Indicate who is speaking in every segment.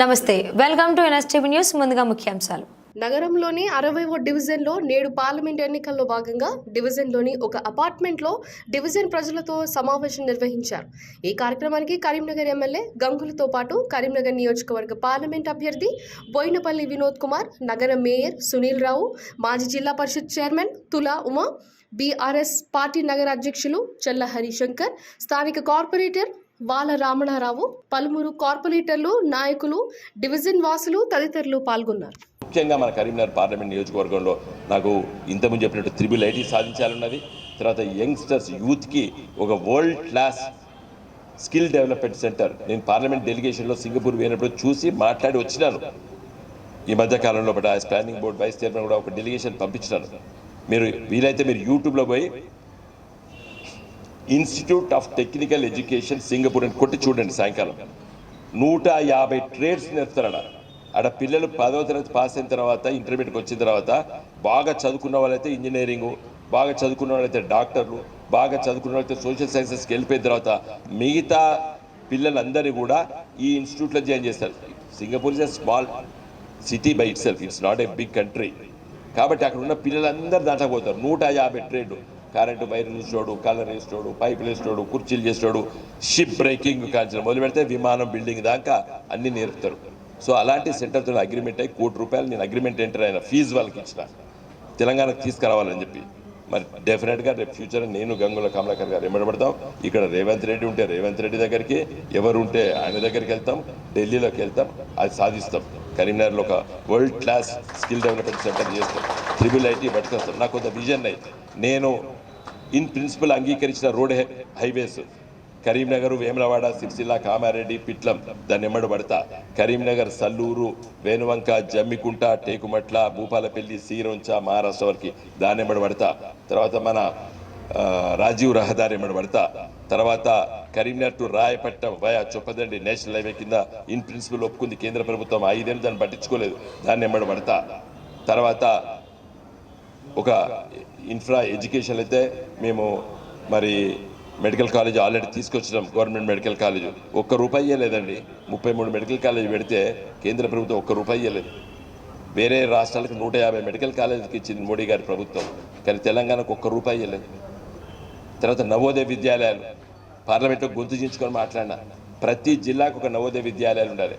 Speaker 1: నమస్తే welcome to NSTV news ముందుగా ముఖ్యాంశాలు.
Speaker 2: నగరంలోని అరవైవ డివిజన్లో నేడు పార్లమెంట్ ఎన్నికల్లో భాగంగా డివిజన్లోని ఒక అపార్ట్మెంట్లో డివిజన్ ప్రజలతో సమావేశం నిర్వహించారు. ఈ కార్యక్రమానికి కరీంనగర్ ఎమ్మెల్యే గంగులతో పాటు కరీంనగర్ నియోజకవర్గ పార్లమెంట్ అభ్యర్థి బోయినపల్లి వినోద్ కుమార్ నగర మేయర్ సునీల్ రావు మాజీ జిల్లా పరిషత్ చైర్మన్ తులా ఉమా బీఆర్ఎస్ పార్టీ నగర అధ్యక్షులు చెల్ల హరిశంకర్ స్థానిక కార్పొరేటర్ వాల రామణారావు పలువురు కార్పొరేటర్లు నాయకులు డివిజన్ వాసులు తదితరులు పాల్గొన్నారు.
Speaker 3: ముఖ్యంగా మన కరీంనగర్ పార్లమెంట్ నియోజకవర్గంలో నాకు ఇంతకుముందు చెప్పినట్టు త్రిబుల్ ఐటీ సాధించాలన్నది తర్వాత యంగ్స్టర్స్ యూత్కి ఒక world class skill development centre. నేను పార్లమెంట్ డెలిగేషన్లో సింగపూర్ పోయినప్పుడు చూసి మాట్లాడి వచ్చినాను. ఈ మధ్య కాలంలో but as planning board vice chairman కూడా ఒక డెలిగేషన్ పంపించినాను మీరు వీలైతే మీరు యూట్యూబ్లో పోయి institute of technical education Singapore అని కొట్టి చూడండి సాయంకాలం. నూట యాభై ట్రేడ్స్ నేర్పుతారడ ఆడ పిల్లలు పదవ తరగతి పాస్ అయిన తర్వాత ఇంటర్మీడియట్కి వచ్చిన తర్వాత బాగా చదువుకున్న వాళ్ళైతే ఇంజనీరింగ్ బాగా చదువుకున్న వాళ్ళైతే డాక్టర్లు బాగా చదువుకున్న వాళ్ళైతే సోషల్ సైన్సెస్కి వెళ్ళిపోయిన తర్వాత మిగతా పిల్లలందరినీ కూడా ఈ ఇన్స్టిట్యూట్లో జాయిన్ చేస్తారు. Singapore is a small city by itself it's not a big country. కాబట్టి అక్కడ ఉన్న పిల్లలందరూ దాటపోతారు నూట యాభై ట్రేడ్ కరెంటు వైర్లు వేసేవాడు కలర్ వేస్తాడు పైపులు వేస్తాడు కుర్చీలు చేస్తాడు షిప్ బ్రేకింగ్ కాల్చిన మొదలు పెడితే విమానం బిల్డింగ్ దాకా అన్ని నేర్పుతారు. సో అలాంటి సెంటర్తో అగ్రిమెంట్ అయ్యి కోటి రూపాయలు నేను అగ్రిమెంట్ ఎంటర్ అయిన ఫీజు వాళ్ళకి ఇచ్చిన. తెలంగాణకు తీసుకురావాలని చెప్పి. మరి డెఫినెట్గా రేపు ఫ్యూచర్ నేను గంగుల కమలాకర్ గారు ఎమ్మడబడతాం ఇక్కడ రేవంత్ రెడ్డి ఉంటే రేవంత్ రెడ్డి దగ్గరికి ఎవరు ఉంటే ఆయన దగ్గరికి వెళ్తాం. ఢిల్లీలోకి వెళ్తాం. అది సాధిస్తాం. కరీంనగర్లో ఒక world class skill development centre చేస్తాం. త్రిబుల్ ఐటీ పట్టుకొస్తాం. నాకు కొంత విజన్ అయి నేను ఇన్ ప్రిన్సిపల్ అంగీకరించిన రోడ్ హైవేస్. కరీంనగర్ వేములవాడ సిరిసిల్ల కామారెడ్డి పిట్లం దాన్ని ఎమ్మడి పడతా. కరీంనగర్ సల్లూరు వేనువంక జమ్మికుంట టేకుమట్ల భూపాలపల్లి సీరంచ మహారాష్ట్ర వరకు దాన్ని ఎమ్మడి పడతా. తర్వాత మన రాజీవ్ రహదారి ఎమ్మడి పడతా. తర్వాత Karimnagar to Rayapatnam via Choppadandi national highway కింద ఇన్ ప్రిన్సిపల్ ఒప్పుకుంది కేంద్ర ప్రభుత్వం. ఐదేళ్ళు దాన్ని పట్టించుకోలేదు. దాన్ని ఎమ్మడి పడతా. తర్వాత ఒక ఇన్ఫ్రా ఎడ్యుకేషన్ అయితే మేము మరి మెడికల్ కాలేజ్ ఆల్రెడీ తీసుకొచ్చినాం గవర్నమెంట్ మెడికల్ కాలేజ్ ఒక్క రూపాయి లేదండి ముప్పై మూడు మెడికల్ కాలేజ్ పెడితే కేంద్ర ప్రభుత్వం ఒక్క రూపాయి లేదు వేరే రాష్ట్రాలకు నూట యాభై మెడికల్ కాలేజీకి ఇచ్చింది మోడీ గారి ప్రభుత్వం. కానీ తెలంగాణకు ఒక్క రూపాయి లేదు తర్వాత నవోదయ విద్యాలయాలు. పార్లమెంట్లో గొంతు చించుకొని మాట్లాడినా. ప్రతి జిల్లాకు ఒక నవోదయ విద్యాలయాలు ఉండాలి.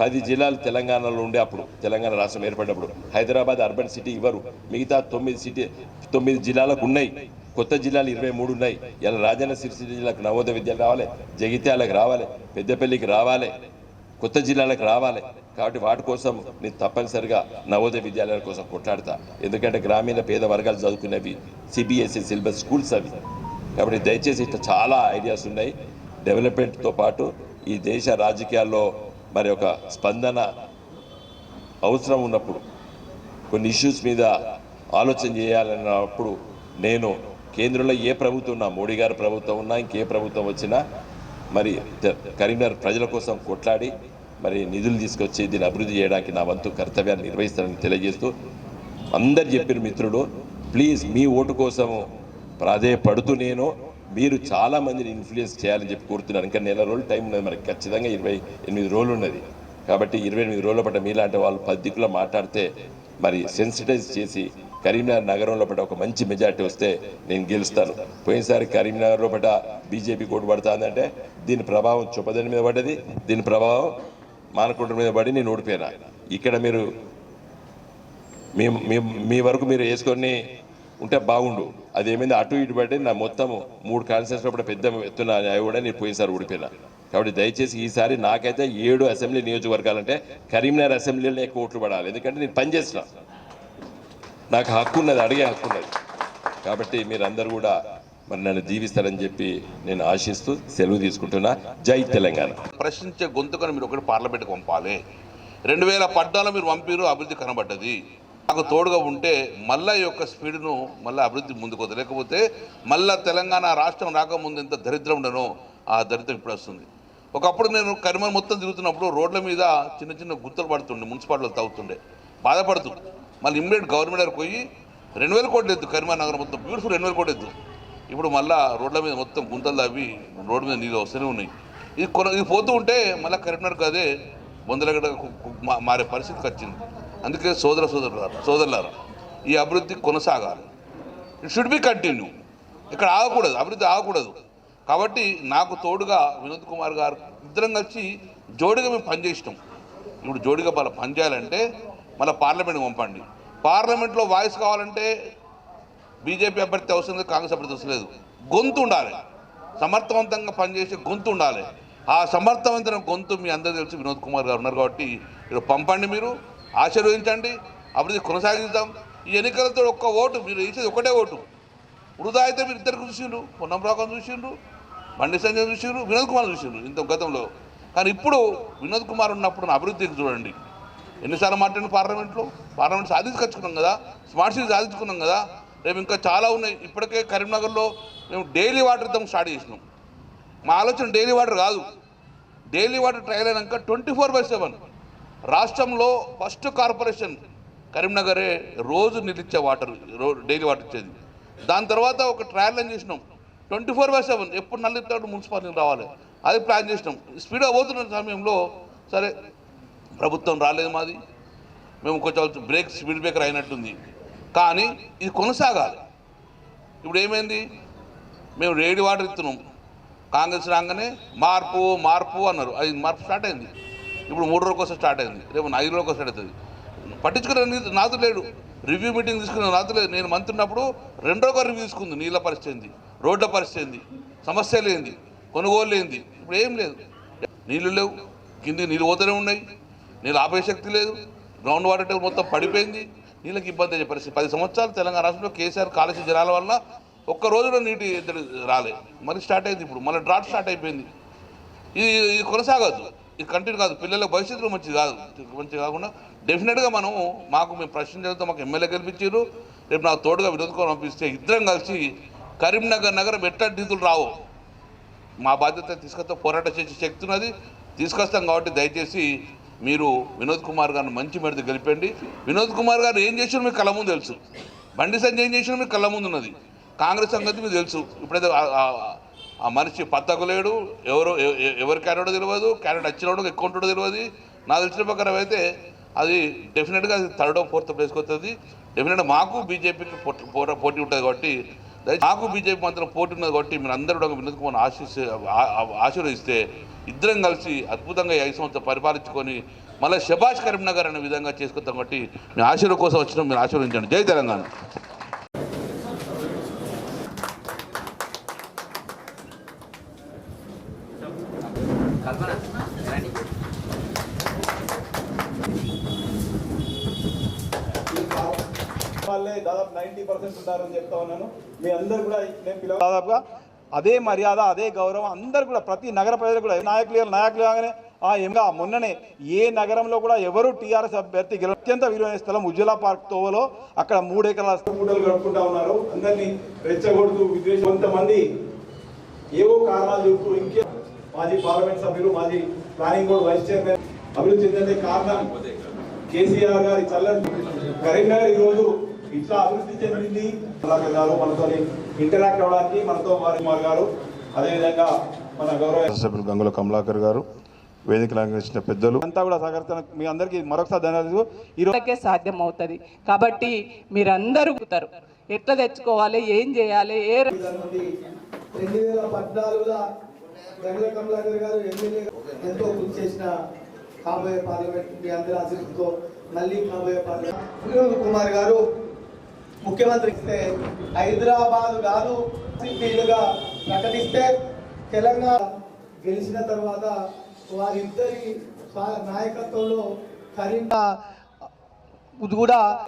Speaker 3: పది జిల్లాలు తెలంగాణలో ఉండే అప్పుడు తెలంగాణ రాష్ట్రం ఏర్పడినప్పుడు హైదరాబాద్ అర్బన్ సిటీ ఇవ్వరు. మిగతా తొమ్మిది సిటీ తొమ్మిది జిల్లాలకు ఉన్నాయి. కొత్త జిల్లాలు ఇరవై మూడు ఉన్నాయి. ఇలా రాజన్న సిరిసిల్ల జిల్లాకు నవోదయ విద్యాలు రావాలి జగిత్యాలకు రావాలి పెద్దపల్లికి రావాలి కొత్త జిల్లాలకు రావాలి. కాబట్టి వాటి కోసం నేను తప్పనిసరిగా నవోదయ విద్యాలయాల కోసం కొట్లాడతా. ఎందుకంటే గ్రామీణ పేద వర్గాలు చదువుకునేవి సిబిఎస్ఈ సిలబస్ స్కూల్స్ అవి. కాబట్టి దయచేసి ఇట్లా చాలా ఐడియాస్ ఉన్నాయి. డెవలప్మెంట్తో పాటు ఈ దేశ రాజకీయాల్లో మరి ఒక స్పందన అవసరం ఉన్నప్పుడు కొన్ని ఇష్యూస్ మీద ఆలోచన చేయాలన్నప్పుడు నేను కేంద్రంలో ఏ ప్రభుత్వం ఉన్నా మోడీ గారి ప్రభుత్వం ఉన్నా ఇంకే ప్రభుత్వం వచ్చినా మరి కరీంనగర్ ప్రజల కోసం కొట్లాడి మరి నిధులు తీసుకొచ్చి దీన్ని అభివృద్ధి చేయడానికి నా వంతు కర్తవ్యాన్ని నిర్వహిస్తానని తెలియజేస్తూ అందరు చెప్పిన మిత్రుడు ప్లీజ్ మీ ఓటు కోసము ప్రాధేయపడుతూ నేను మీరు చాలా మందిని ఇన్ఫ్లుయెన్స్ చేయాలని చెప్పి కోరుతున్నాను ఇంకా నెల రోజులు టైం ఉన్నది. మనకి ఖచ్చితంగా ఇరవై ఎనిమిది రోజులు ఉన్నది. కాబట్టి ఇరవై ఎనిమిది రోజుల పాటు మీలాంటి వాళ్ళు పది దిక్కులో మాట్లాడితే మరి సెన్సిటైజ్ చేసి కరీంనగర్ నగరంలో పట ఒక మంచి మెజార్టీ వస్తే నేను గెలుస్తాను. పోయినసారి కరీంనగర్లో పట బీజేపీ కోటు పడుతుందంటే దీని ప్రభావం చొప్పదని మీద పడ్డది. దీని ప్రభావం మానకుంట మీద పడి నేను ఓడిపోయినా. ఇక్కడ మీరు మీ- మీ వరకు మీరు వేసుకొని ఉంటే బాగుండు. అది ఏమైంది అటు ఇటు పడి నా మొత్తం మూడు కాన్స్టిట్యూన్స్లో కూడా పెద్ద ఎత్తున కూడా నేను పోయినసారి ఓడిపోయినా కాబట్టి దయచేసి ఈసారి నాకైతే ఏడు అసెంబ్లీ నియోజకవర్గాలంటే కరీంనగర్ అసెంబ్లీలో ఎక్కువ ఓట్లు పడాలి. ఎందుకంటే నేను పనిచేసిన నాకు హక్కు ఉన్నది అడిగే హక్కు ఉన్నది. కాబట్టి మీరందరూ కూడా మరి నన్ను జీవిస్తారని చెప్పి నేను ఆశిస్తూ సెలవు తీసుకుంటున్నా. జై తెలంగాణ.
Speaker 4: ప్రశ్నించే గొంతుకను మీరు ఒకటి పార్లమెంట్కి పంపాలి. రెండు వేల పద్నాలుగు మీరు పంపిరు అభివృద్ధి కనబడ్డది. నాకు తోడుగా ఉంటే మళ్ళా యొక్క స్పీడ్ను మళ్ళీ అభివృద్ధి ముందుకోదు లేకపోతే మళ్ళా తెలంగాణ రాష్ట్రం రాకముందు ఎంత దరిద్రం ఉండనో ఆ దరిద్రం ఇప్పుడు వస్తుంది. ఒకప్పుడు నేను కరిమన్ మొత్తం తిరుగుతున్నప్పుడు రోడ్ల మీద చిన్న చిన్న గుర్తులు పడుతుండే మున్సిపాలిటీలు తాగుతుండే బాధపడుతూ మళ్ళీ ఇమ్మీడియట్ గవర్నమెంట్ దగ్గరికి పోయి రెండు వేల కోట్లు ఎద్దు కరిమన్ నగరం మొత్తం బ్యూటిఫుల్ రెండు వేల కోట్లు ఎద్దు ఇప్పుడు మళ్ళా రోడ్ల మీద మొత్తం గుంతలు తవ్వి రోడ్డు మీద నీళ్ళు వస్తూనే ఉన్నాయి. ఇది కొన ఇది పోతూ ఉంటే మళ్ళీ కరీంనగర్కి అదే వందల మారే పరిస్థితికి వచ్చింది. అందుకే సోదర సోదరులారా సోదరులారా ఈ అభివృద్ధి కొనసాగాలి. ఇట్ షుడ్ బి కంటిన్యూ ఇక్కడ ఆగకూడదు అభివృద్ధి ఆగకూడదు. కాబట్టి నాకు తోడుగా వినోద్ కుమార్ గారు ఇద్దరం కలిసి జోడిగా మేము పనిచేసినాం. ఇప్పుడు జోడిగా వాళ్ళ పనిచేయాలంటే మళ్ళీ పార్లమెంట్కి పంపండి. పార్లమెంట్లో వాయిస్ కావాలంటే బీజేపీ అభ్యర్థి అవసరం లేదు కాంగ్రెస్ అభ్యర్థి అవసరం లేదు. గొంతు ఉండాలి. సమర్థవంతంగా పనిచేసే గొంతు ఉండాలి. ఆ సమర్థవంతమైన గొంతు మీ అందరూ తెలిసి వినోద్ కుమార్ గారు ఉన్నారు కాబట్టి ఇక్కడ పంపండి మీరు. ఆశీర్వదించండి. అభివృద్ధి కొనసాగిద్దాం. ఈ ఎన్నికలతో ఒక్క ఓటు మీరు వేసేది ఒకటే ఓటు. వృధా అయితే మీరు ఇద్దరు చూసిండ్రు పొన్నం చూసిండ్రు బండి సంజయ్ చూసిండ్రు వినోద్ కుమార్ చూసిండ్రు ఇంత గతంలో. కానీ ఇప్పుడు వినోద్ కుమార్ ఉన్నప్పుడు నా అభివృద్ధికి చూడండి. ఎన్నిసార్లు మాట్లాడిన పార్లమెంట్లో పార్లమెంట్ సాధించుకొచ్చుకున్నాం కదా స్మార్ట్ సిటీ సాధించుకున్నాం కదా రేపు ఇంకా చాలా ఉన్నాయి. ఇప్పటికే కరీంనగర్లో మేము డైలీ వాటర్ ఇద్దాం స్టార్ట్ చేసినాం. మా ఆలోచన డైలీ వాటర్ కాదు. డైలీ వాటర్ ట్రయల్ అయినాక ట్వంటీ ఫోర్ బై సెవెన్. రాష్ట్రంలో ఫస్ట్ కార్పొరేషన్ కరీంనగరే రోజు నిలిచే వాటర్ డైలీ వాటర్ ఇచ్చేది. దాని తర్వాత ఒక ట్రయల్ అని చేసినాం. ట్వంటీ ఫోర్ బై సెవెన్ ఎప్పుడు నల్లిస్తాడు మున్సిపాలిటీ రావాలి. అది ప్లాన్ చేసినాం. స్పీడ్గా పోతున్న సమయంలో సరే ప్రభుత్వం రాలేదు మాది. మేము కొంచెం బ్రేక్ స్పీడ్ బ్రేకర్ అయినట్టుంది. కానీ ఇది కొనసాగాలి. ఇప్పుడు ఏమైంది? మేము రేడి వాటర్ ఇస్తున్నాం. కాంగ్రెస్ రాగానే మార్పు మార్పు అన్నారు. అది మార్పు స్టార్ట్ అయింది. ఇప్పుడు మూడు రోజుల ఒకసారి స్టార్ట్ అయింది. రేపు ఐదు రోజుల ఒకసారి స్టార్ట్ అవుతుంది. పట్టించుకునే నీ- లేడు. రివ్యూ మీటింగ్ తీసుకున్న నాతో లేదు. నేను మంత్రి ఉన్నప్పుడు రెండో ఒక రివ్యూ తీసుకుంది. నీళ్ళ పరిస్థితి ఏంది? రోడ్ల పరిస్థితి ఏంది? సమస్యలు ఏంది? కొనుగోలు ఏంది? ఇప్పుడు ఏం లేదు. నీళ్ళు లేవు. కింది నీళ్ళు పోతూనే ఉన్నాయి. నీళ్ళు ఆపే శక్తి లేదు. గ్రౌండ్ వాటర్ టేబుల్ మొత్తం పడిపోయింది. నీళ్ళకి ఇబ్బంది అయ్యే పరిస్థితి. పది సంవత్సరాలు తెలంగాణ రాష్ట్రంలో కేసీఆర్ కాలుష్య జనాల వల్ల ఒక్క రోజులో నీటి ఎద్దడి రాలే. మళ్ళీ స్టార్ట్ అయింది ఇప్పుడు. మళ్ళీ డ్రాట్ స్టార్ట్ అయిపోయింది. ఇది ఇది ఇది కంటిన్యూ కాదు పిల్లల భవిష్యత్తులో మంచిది కాదు. మంచిది కాకుండా డెఫినెట్గా మనం మాకు మేము ప్రశ్నించడంతో మాకు ఎమ్మెల్యే గెలిపించారు రేపు నాకు తోడుగా వినోద్కోవడం పంపిస్తే ఇద్దరం కలిసి కరీంనగర్ నగరం ఎట్లా నిధులు రావు? మా బాధ్యత తీసుకొస్తే పోరాటం చేసే శక్తి ఉన్నది. తీసుకొస్తాం కాబట్టి దయచేసి మీరు వినోద్ కుమార్ గారిని మంచి మెడత గెలిపండి. వినోద్ కుమార్ గారు ఏం చేసినా మీకు కళ్ళ ముందు తెలుసు. బండి సంజయ్ ఏం చేసినా మీకు కళ్ళ ముందు ఉన్నది. కాంగ్రెస్ సంగతి మీకు తెలుసు. ఇప్పుడైతే ఆ- మనిషి పత్తకు లేడు ఎవరు ఎవరి క్యారెడో ఎవరు క్యారెట్ తెలియదు క్యారెట్ వచ్చినోడు ఎక్కువ ఉంటాడో తెలియదు నాకు తెలిసిన ప్రకారం అయితే అది డెఫినెట్గా అది థర్డ్ ఫోర్త్ ప్లేస్కి వస్తుంది. డెఫినెట్గా మాకు బీజేపీకి పోటీ పోటీ ఉంటుంది కాబట్టి నాకు మాకు బీజేపీ మాత్రం పోటీ ఉన్నది కాబట్టి మీరు అందరూ కూడా వినోద్ కుమార్ ఆశీస్ ఆశీర్వదిస్తే ఇద్దరం కలిసి అద్భుతంగా ఐదు సంవత్సరం పరిపాలించుకొని మళ్ళీ శభాష్ కరీంనగర్ అనే విధంగా చేసుకుంటాం కాబట్టి మీ ఆశీర్వ కోసం వచ్చిన మీరు ఆశీర్వదించండి. జై తెలంగాణ.
Speaker 5: వాళ్ళే దాదాపు నైంటీ పర్సెంట్ ఉంటారని చెప్తా ఉన్నాను. మీ అందరు కూడా నేను పిలవ దాదాపుగా అదే మర్యాద అదే గౌరవం అందరు కూడా ప్రతి నగర ప్రజలు కూడా నాయకులు నాయకులు కాగానే ఆ ఎంగా మొన్ననే ఏ నగరంలో కూడా ఎవరు టీఆర్ఎస్ అభ్యర్థి గెల అత్యంత విలువైన స్థలం ఉజ్వల పార్క్ తోవలో అక్కడ మూడు ఎకరాల మూటలు గడుపుకుంటా ఉన్నారు. అందరినీ రెచ్చగొడుతూ విద్వేషం కొంతమంది ఏవో కారణాలు చెప్తూ ఇంకే మాజీ పార్లమెంట్ సభ్యులు మాజీ ప్లానింగ్ బోర్డు వైస్ చైర్మన్ అభివృద్ధి చెందే కారణం కేసీఆర్ గారి చల్లని కరీంనగర్ ఈ రోజు ఇట్లా అభివృద్ధి చెందింది. గారు మనతో ఇంటరాక్ట్ అవ్వడానికి మనతో వారి కుమార్ గారు అదేవిధంగా మన గౌరవ
Speaker 6: సభ్యులు గంగుల కమలాకర్ గారు వేదిక అలంకరించిన పెద్దలు.
Speaker 5: అంతా కూడా సహకరిస్తున్న మీ అందరికీ మరొకసారి ధన్యవాదాలు ఈ రోజు
Speaker 7: వాళ్ళకే సాధ్యం అవుతుంది కాబట్టి మీరందరూ పోతారు ఎట్లా తెచ్చుకోవాలి ఏం చేయాలి ఏ
Speaker 8: రెండు వేల పద్నాలుగులో గంగుల కమలాకర్ గారు ఎమ్మెల్యే ఎంతో కృషి చేసిన కాబోయే పార్లమెంట్ మీ అందరి ఆశీస్సుతో మళ్ళీ కాబోయే పార్లమెంట్. వినోద్ కుమార్ గారు ముఖ్యమంత్రి ఇస్తే హైదరాబాద్ కాదు సీట్లుగా ప్రకటిస్తే తెలంగాణ గెలిచిన తర్వాత వారిద్దరి స్వా- నాయకత్వంలో కరీం కూడా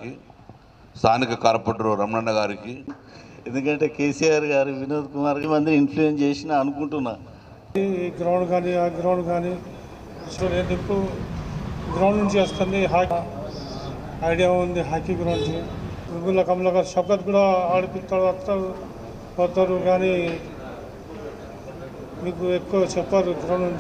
Speaker 4: స్థానిక కార్పొరేటర్ రమణన్న గారికి.
Speaker 9: ఎందుకంటే కేసీఆర్ గారు వినోద్ కుమార్ మంది ఇన్ఫ్లుయెన్స్ చేసిన అనుకుంటున్నా.
Speaker 10: ఈ గ్రౌండ్ కానీ ఆ గ్రౌండ్ కానీ సో నేను ఇప్పుడు గ్రౌండ్ నుంచి వస్తుంది హాకీ ఐడియా ఉంది హాకీ గ్రౌండ్ గుగ్గుల కమలకర్ షఫకత్ కూడా ఆడిపిస్తాడు వస్తారు పోతారు కానీ మీకు ఎక్కువ చెప్పారు గ్రౌండ్ నుంచి.